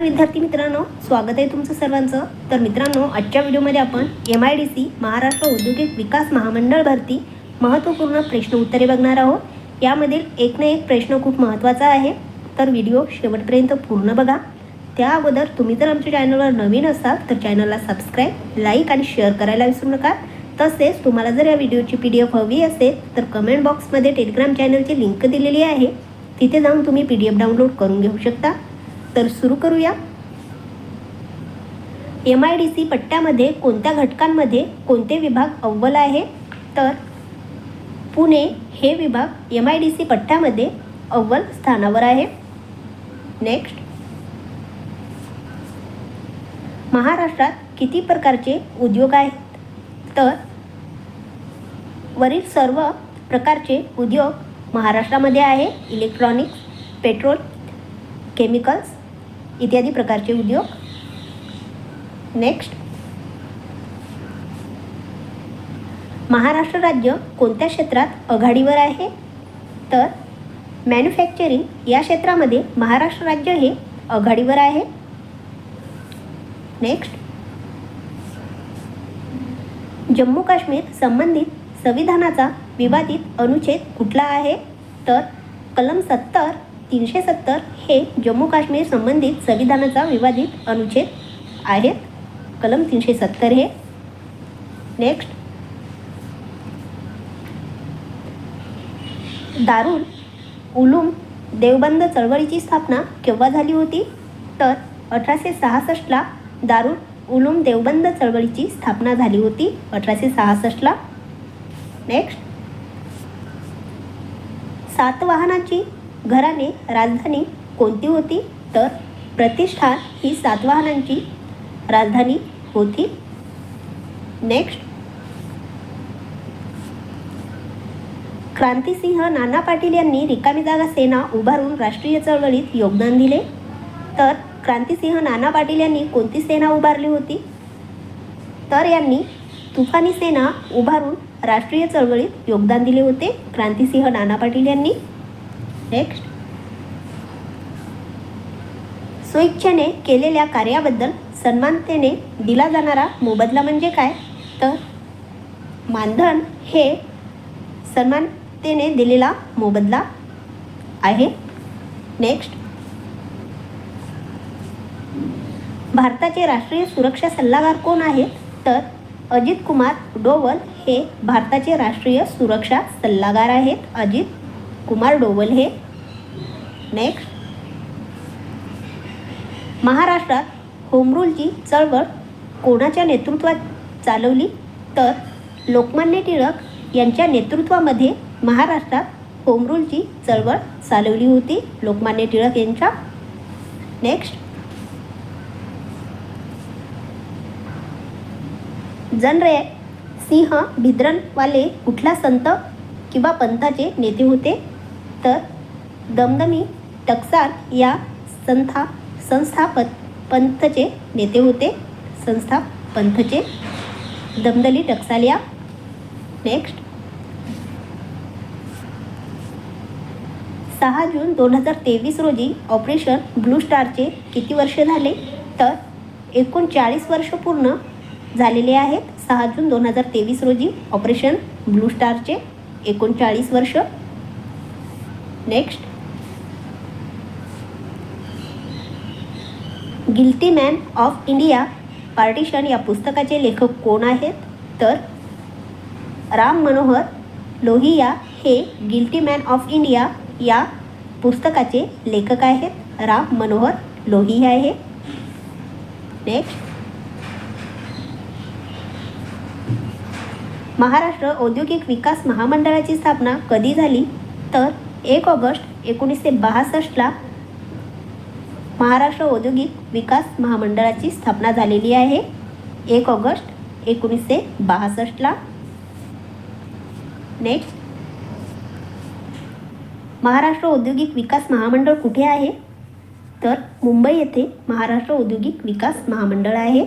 विद्यार्थी मित्रांनो स्वागत आहे तुमचं सर्वांचं. तर मित्रांनो आजच्या व्हिडिओमध्ये आपण M I D C Maharashtra औद्योगिक विकास महामंडळ भरती महत्त्वपूर्ण प्रश्न उत्तरे बघणार आहोत. यामधील एक ना एक प्रश्न खूप महत्त्वाचा आहे. तर व्हिडिओ शेवटपर्यंत पूर्ण बघा. त्या अगोदर तुम्ही जर आमच्या चॅनलवर नवीन असाल तर चॅनलला सबस्क्राईब लाईक आणि शेअर करायला विसरू नका. तसेच तुम्हाला जर या व्हिडिओची पी डी एफ हवी असेल तर कमेंट बॉक्समध्ये टेलिग्राम चॅनलची लिंक दिलेली आहे. तिथे जाऊन तुम्ही पी डी एफ डाउनलोड करून घेऊ शकता. तर सुरू करूया. एम आय डी सी पट्ट्यामध्ये कोणत्या घटकांमध्ये कोणते विभाग अव्वल आहे? तर पुणे हे विभाग एम आय डी सी पट्ट्यामध्ये अव्वल स्थानावर आहे. नेक्स्ट महाराष्ट्रात किती प्रकारचे उद्योग आहेत? तर वरील सर्व प्रकारचे उद्योग महाराष्ट्रामध्ये आहे. इलेक्ट्रॉनिक्स पेट्रोल केमिकल्स इत्यादी प्रकारचे उद्योग. नेक्स्ट महाराष्ट्र राज्य कोणत्या क्षेत्रात आघाडीवर आहे? तर मॅन्युफॅक्चरिंग या क्षेत्रामध्ये महाराष्ट्र राज्य हे आघाडीवर आहे. नेक्स्ट जम्मू काश्मीर संबंधित संविधानाचा विवादित अनुच्छेद कुठला आहे? तर कलम सत्तर तीनशे सत्तर हे जम्मू काश्मीर संबंधित संविधानाचा विवादित अनुच्छेद आहेत. कलम तीनशे सत्तर हे. नेक्स्ट दारुल उलूम देवबंद चळवळीची स्थापना केव्हा झाली होती? तर अठराशे सहासष्टला दारुल उलूम देवबंद चळवळीची स्थापना झाली होती. अठराशे सहासष्टला नेक्स्ट सातवाहनाची घराणे राजधानी कोणती होती? तर प्रतिष्ठान ही सातवाहनांची राजधानी होती. नेक्स्ट क्रांतिसिंह नाना पाटील यांनी रिकामी जागा सेना उभारून राष्ट्रीय चळवळीत योगदान दिले. तर क्रांतिसिंह नाना पाटील यांनी कोणती सेना उभारली होती? तर यांनी तुफानी सेना उभारून राष्ट्रीय चळवळीत योगदान दिले होते. क्रांतिसिंह नाना पाटील यांनी नेक्स्ट. स्वेच्छेने केलेल्या कार्याबद्दल सन्मानतेने दिला जाणारा मोबदला म्हणजे काय? तर मानधन हे सन्मानतेने दिलेला मोबदला आहे. नेक्स्ट. भारताचे राष्ट्रीय सुरक्षा सल्लागार कोण आहेत? तर अजित कुमार डोवल हे भारताचे राष्ट्रीय सुरक्षा सल्लागार आहेत. अजित कुमार डोवल हे नेक्स्ट. महाराष्ट्रात होमरूलची चळवळ कोणाच्या नेतृत्वात चालवली? तर लोकमान्य टिळक यांच्या नेतृत्वामध्ये महाराष्ट्रात होमरूलची चळवळ चालवली होती. लोकमान्य टिळक यांच्या. नेक्स्ट. जनरे सिंह भिद्रनवाले कुठला संत किंवा पंथाचे नेते होते? तर दमदमी टक्सार या संथा संस्थापक पंथचे नेते होते. संस्था पंथचे दमदली टक्सालिया या. नेक्स्ट सहा जून दोन हजार तेवीस रोजी ऑपरेशन ब्लू स्टारचे किती वर्ष झाले? तर एकोणचाळीस वर्ष पूर्ण झालेले आहेत. सहा जून दोन हजार तेवीस रोजी ऑपरेशन ब्लू स्टारचे एकोणचाळीस वर्ष. Next guilty man of India partition या पुस्तकाचे लेखक कोण आहेत? तर राम मनोहर लोहिया हे गिल्टी मॅन ऑफ इंडिया या पुस्तकाचे लेखक आहेत. राम मनोहर लोहिया आहे नेक्स्ट महाराष्ट्र औद्योगिक विकास महामंडळाची स्थापना कधी झाली? तर एक ऑगस्ट एकोणीसशे बासष्टला महाराष्ट्र औद्योगिक विकास महामंडळाची स्थापना झालेली आहे. एक ऑगस्ट एकोणीसशे बासष्टला नेक्स्ट महाराष्ट्र औद्योगिक विकास महामंडळ कुठे आहे? तर मुंबई येथे महाराष्ट्र औद्योगिक विकास महामंडळ आहे.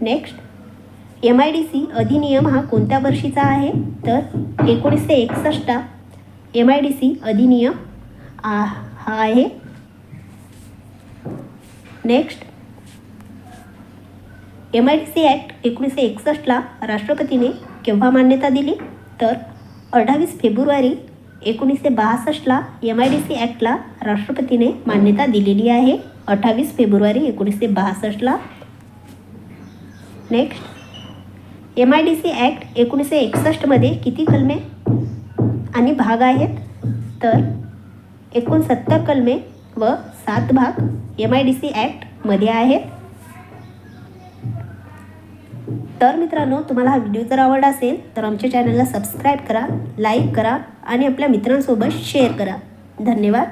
Next M I D C अधिनियम हा कोणत्या वर्षीचा आहे? तर एकोणीसशे एकसष्टला एम आय डी सी अधिनियम आ, हा आहे. Next M I D C act एकोणीसशे एकसष्टला राष्ट्रपतीने केव्हा मान्यता दिली? तर अठ्ठावीस फेब्रुवारी एकोणीसशे बासष्टला एम आय डी सी ॲक्टला राष्ट्रपतीने मान्यता दिलेली आहे. अठ्ठावीस फेब्रुवारी एकोणीसशे बासष्टला. Next M I D C act एकोणीसशे एकसष्टमध्ये किती कलमे? आणि भाग आहेत तर एकोणसत्तर कलमे व सात भाग एम आय डी सी ॲक्टमध्ये आहेत. तर मित्रांनो तुम्हाला हा व्हिडिओ जर आवडला असेल तर आमच्या चॅनलला सबस्क्राईब करा लाईक करा आणि आपल्या मित्रांसोबत शेअर करा. धन्यवाद.